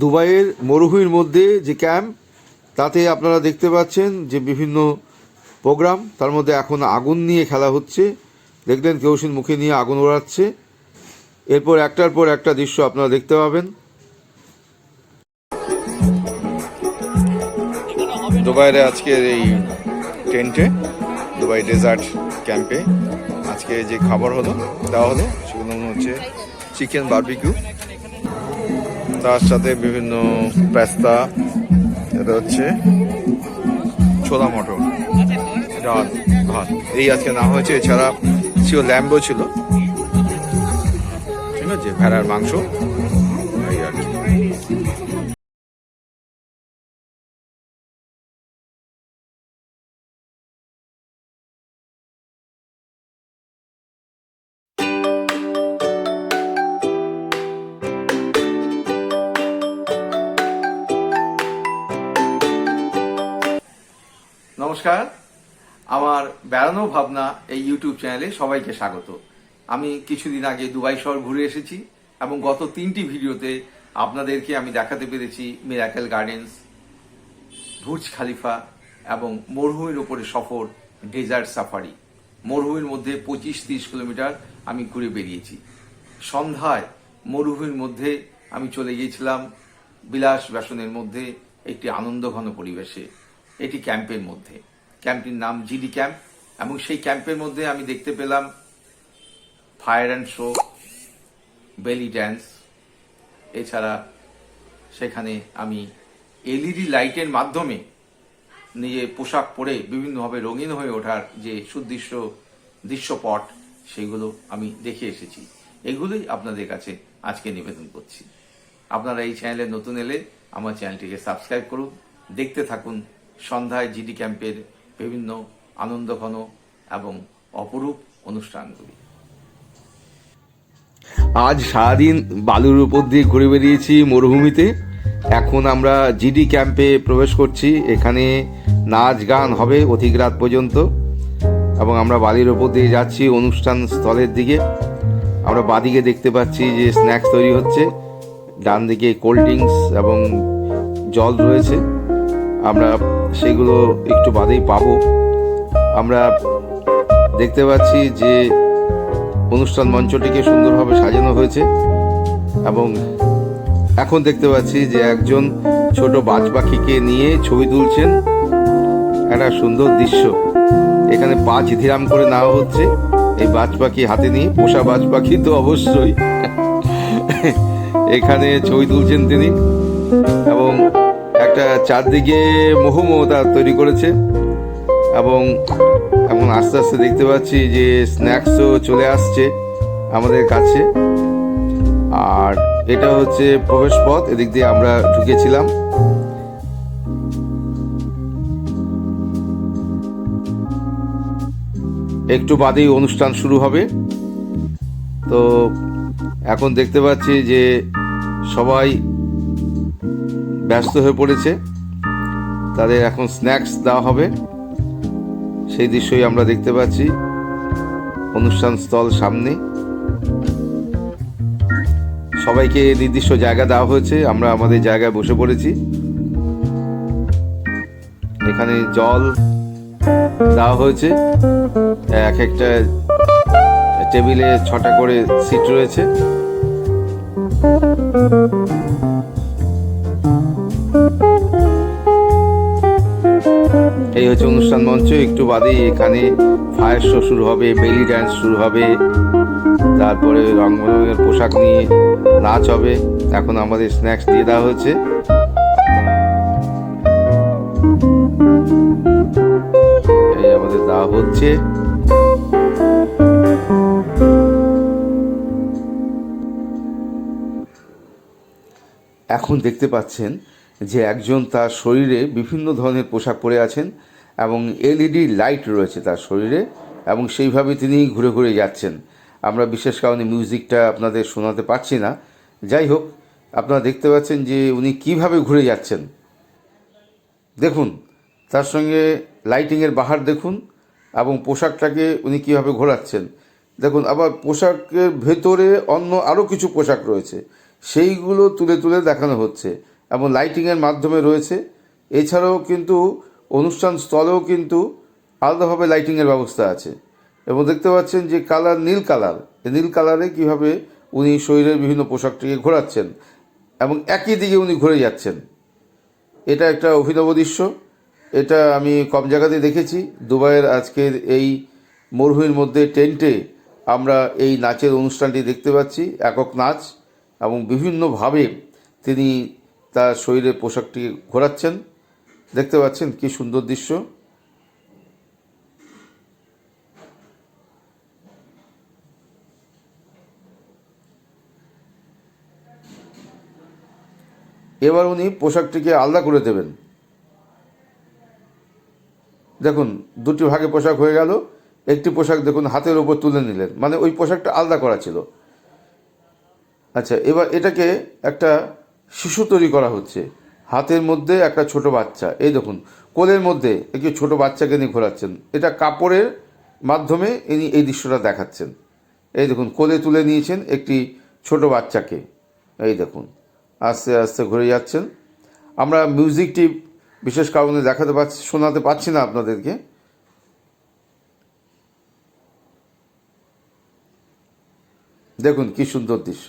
দুবাইয়ের মরুভূমির মধ্যে যে ক্যাম্প, তাতে আপনারা দেখতে পাচ্ছেন যে বিভিন্ন প্রোগ্রাম, তার মধ্যে এখন আগুন নিয়ে খেলা হচ্ছে। দেখলেন কেউসিন মুখে নিয়ে আগুন ওড়াচ্ছে। এরপর একটার পর একটা দৃশ্য আপনারা দেখতে পাবেন। দুবাইয়ের আজকের এই টেন্টে, দুবাই ডেজার্ট ক্যাম্পে আজকে যে খাবার হলো, দেওয়া হলো, সেগুলো হচ্ছে চিকেন বারবিকিউ। তার সাথে বিভিন্ন পেস্তা, এটা হচ্ছে ছোলা মটর, ডাল, ভাত। এই আজকে না হয়েছে, এছাড়া ছিল ল্যাম্বো ছিল। ঠিক আছে, ভেড়ার মাংস। নমস্কার। আমার বেড়ানো ভাবনা এই ইউটিউব চ্যানেলে সবাইকে স্বাগত। আমি কিছুদিন আগে দুবাই শহর ঘুরে এসেছি এবং গত তিনটি ভিডিওতে আপনাদেরকে আমি দেখাতে পেরেছি মিরাকেল গার্ডেন্স বুর্জ খালিফা এবং মরুভূমির ওপরে সফর ডেজার্ট সাফারি মরুভূমির মধ্যে পঁচিশ তিরিশ কিলোমিটার আমি ঘুরে বেরিয়েছি। সন্ধ্যায় মরুভূমির মধ্যে আমি চলে গিয়েছিলাম বিলাস ব্যাসনের মধ্যে একটি আনন্দঘন পরিবেশে। এটি ক্যাম্পের মধ্যে। ক্যাম্পটির নাম জিডি ক্যাম্প এবং সেই ক্যাম্পের মধ্যে আমি দেখতে পেলাম fire and show, belly dance, এছাড়া সেখানে আমি এলইডি লাইটের মাধ্যমে নিজে পোশাক পরে বিভিন্নভাবে রঙিন হয়ে ওঠার যে সুদৃশ্য দৃশ্যপট, সেগুলো আমি দেখে এসেছি। এগুলোই আপনাদের কাছে আজকে নিবেদন করছি। আপনারা এই চ্যানেলে নতুন এলে আমার চ্যানেলটিকে সাবস্ক্রাইব করুন, দেখতে থাকুন সন্ধ্যায় জিডি ক্যাম্পের বিভিন্ন আনন্দঘন এবং অপরূপ অনুষ্ঠানগুলি। আজ সারাদিন বালুর উপর দিয়ে ঘুরে বেরিয়েছি মরুভূমিতে। এখন আমরা জিডি ক্যাম্পে প্রবেশ করছি। এখানে নাচ গান হবে অধিক রাত পর্যন্ত এবং আমরা বালির ওপর দিয়ে যাচ্ছি অনুষ্ঠান স্থলের দিকে। আমরা বাদিকে দেখতে পাচ্ছি যে স্ন্যাক্স তৈরি হচ্ছে। ডান দিকে কোল্ড ড্রিঙ্কস এবং জল রয়েছে। আমরা সেগুলো একটু বাদেই পাবো। আমরা দেখতে পাচ্ছি যে অনুষ্ঠান মঞ্চটিকে সুন্দরভাবে সাজানো হয়েছে এবং এখন দেখতে পাচ্ছি যে একজন ছোট বাজ পাখিকে নিয়ে ছবি তুলছেন। একটা সুন্দর দৃশ্য। এখানে পা চিথিরাম করে নেওয়া হচ্ছে। এই বাজ পাখি হাতে নিয়ে, পোষা বাজ পাখি তো অবশ্যই। এখানে ছবি তুলছেন তিনি এবং একটা চারদিকে মোহমমতা তৈরি করেছে এবং এখন আস্তে আস্তে দেখতে পাচ্ছি যে স্ন্যাক্সও চলে আসছে আমাদের কাছে। আর এটা হচ্ছে প্রবেশ পথ, এদিক দিয়ে আমরা ঢুকেছিলাম। একটু বাদেই অনুষ্ঠান শুরু হবে। তো এখন দেখতে পাচ্ছি যে সবাই ব্যস্ত হয়ে পড়েছে। তাদের এখন স্ন্যাক্স দেওয়া হবে। সেই দৃশ্যই আমরা দেখতে পাচ্ছি অনুষ্ঠান স্থল সামনে। সবাইকে নির্দিষ্ট জায়গা দেওয়া হয়েছে, আমরা আমাদের জায়গায় বসে পড়েছি। এখানে জল দেওয়া হয়েছে। এক একটা টেবিলে ছটা করে সিট রয়েছে। এই হচ্ছে অনুষ্ঠান মঞ্চ, একটু বাদেই এখানে ফায়ার শো শুরু হবে, বেলি ড্যান্স শুরু হবে। তারপরে রং পোশাক নিয়ে নাচ হবে। এখন আমাদের স্ন্যাক্স দিয়ে দেওয়া হয়েছে। এই আমাদের দেওয়া হচ্ছে। এখন দেখতে পাচ্ছেন যে একজন তার শরীরে বিভিন্ন ধরনের পোশাক পরে আছেন। এবং এলইডি লাইট রয়েছে তার শরীরে এবং সেইভাবে তিনি ঘুরে ঘুরে যাচ্ছেন। আমরা বিশেষ কারণে মিউজিকটা আপনাদের শোনাতে পারছি না। যাই হোক, আপনারা দেখতে পাচ্ছেন যে উনি কীভাবে ঘুরে যাচ্ছেন। দেখুন, তার সঙ্গে লাইটিংয়ের বাহার দেখুন এবং পোশাকটাকে উনি কীভাবে ঘোরাচ্ছেন। দেখুন, আবার পোশাকের ভেতরে অন্য আরও কিছু পোশাক রয়েছে, সেইগুলো তুলে তুলে দেখানো হচ্ছে এবং লাইটিংয়ের মাধ্যমে রয়েছে। এছাড়াও কিন্তু অনুষ্ঠান স্থলেও কিন্তু আলাদাভাবে লাইটিংয়ের ব্যবস্থা আছে। এবং দেখতে পাচ্ছেন যে কালার নীল কালার। নীল কালারে কীভাবে উনি শরীরের বিভিন্ন পোশাকটিকে ঘোরাচ্ছেন এবং একই দিকে উনি ঘুরে যাচ্ছেন। এটা একটা অভিনব দৃশ্য। এটা আমি কম জায়গাতে দেখেছি। দুবাইয়ের আজকের এই মরুভূমির মধ্যে টেন্টে আমরা এই নাচের অনুষ্ঠানটি দেখতে পাচ্ছি। একক নাচ এবং বিভিন্নভাবে তিনি তার শরীরের পোশাকটি ঘোরাচ্ছেন। দেখতে পাচ্ছেন কি সুন্দর দৃশ্য। এবার উনি পোশাকটিকে আলাদা করে দেবেন। দেখুন, দুটি ভাগে পোশাক হয়ে গেল। একটি পোশাক দেখুন হাতের ওপর তুলে নিলেন। মানে ওই পোশাকটা আলাদা করা ছিল। আচ্ছা এবার এটাকে একটা শিশু তৈরি করা হচ্ছে। হাতের মধ্যে একটা ছোট বাচ্চা। এই দেখুন, কোলের মধ্যে একটি ছোট বাচ্চাকে নিয়ে ঘোরাচ্ছেন। এটা কাপড়ের মাধ্যমে ইনি এই দৃশ্যটা দেখাচ্ছেন। এই দেখুন, কোলে তুলে নিয়েছেন একটি ছোট বাচ্চাকে। এই দেখুন, আস্তে আস্তে ঘুরে যাচ্ছেন। আমরা মিউজিকটি বিশেষ কারণে দেখাতে পাচ্ছি শোনাতে পাচ্ছি না আপনাদেরকে। দেখুন, কি সুন্দর দৃশ্য।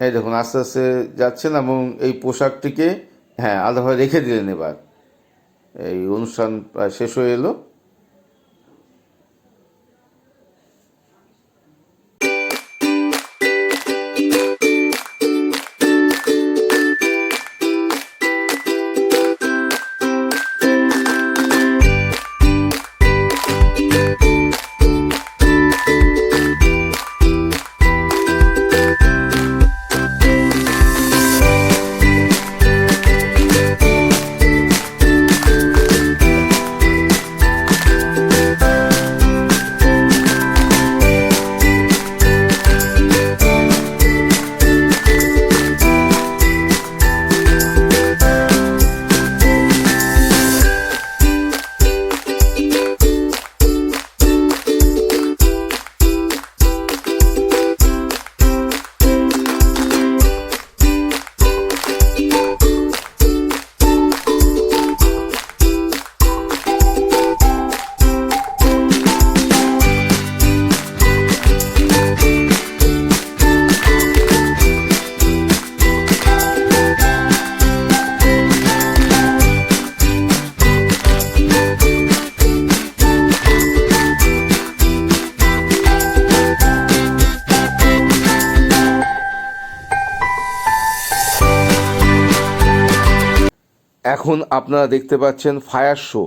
এই দেখুন, আস্তে আস্তে যাচ্ছেন এবং এই পোশাকটিকে হ্যাঁ আলাদাভাবে রেখে দিলেন এবার। এই অনুষ্ঠান প্রায় শেষ হয়ে এলো। এখন আপনারা দেখতে পাচ্ছেন ফায়ার শো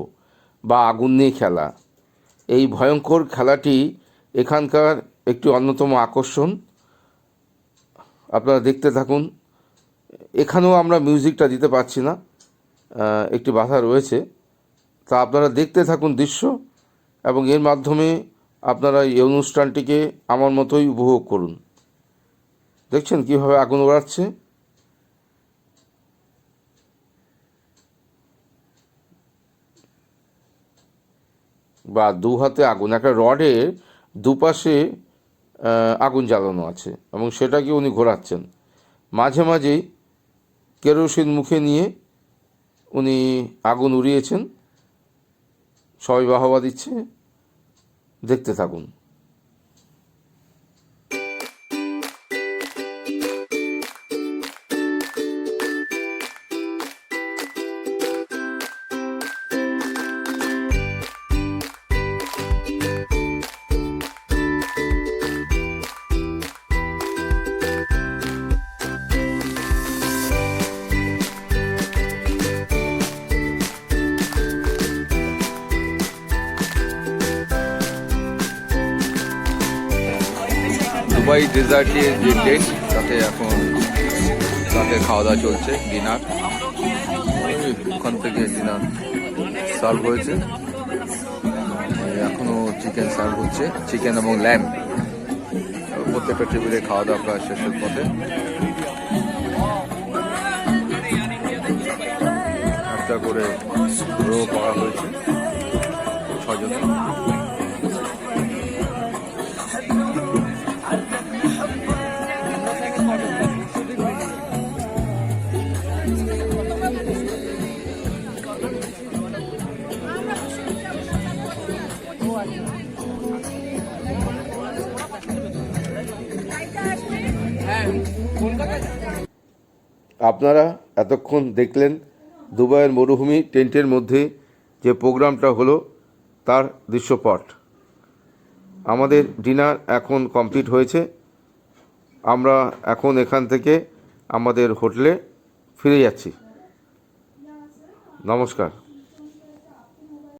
বা আগুন নিয়ে খেলা। এই ভয়ঙ্কর খেলাটি এখানকার একটি অন্যতম আকর্ষণ। আপনারা দেখতে থাকুন। এখানেও আমরা মিউজিকটা দিতে পারছি না। একটি বাধা রয়েছে। তা আপনারা দেখতে থাকুন দৃশ্য এবং এর মাধ্যমে আপনারা এই অনুষ্ঠানটিকে আমার মতোই উপভোগ করুন। দেখছেন কীভাবে আগুন ওড়াচ্ছে? বা দু হাতে আগুন, একটা রডের দুপাশে আগুন জ্বালানো আছে এবং সেটাকে উনি ঘোরাচ্ছেন। মাঝে মাঝেই কেরোসিন মুখে নিয়ে উনি আগুন উড়িয়েছেন। সবাই বাহবা দিচ্ছে। দেখতে থাকুন। দুবাই ডেজার্টের যে টেন্ট তাতে এখন রাতে খাওয়া দাওয়া চলছে ডিনার ওখান থেকে ডিনার সার্ভ হয়েছে। এই এখনও চিকেন সার্ভ হচ্ছে চিকেন এবং ল্যাম্প প্রত্যেকটা টেবিলে খাওয়া দাওয়া প্রায় শেষের পথে। একটা করে রো করা হয়েছে ছজনে আপনারা এতক্ষণ দেখলেন দুবাইয়ের মরুভূমি টেন্টের মধ্যে যে প্রোগ্রামটা হলো, তার দৃশ্যপট। আমাদের ডিনার এখন কমপ্লিট হয়েছে। আমরা এখন এখান থেকে আমাদের হোটেলে ফিরে যাচ্ছি। নমস্কার।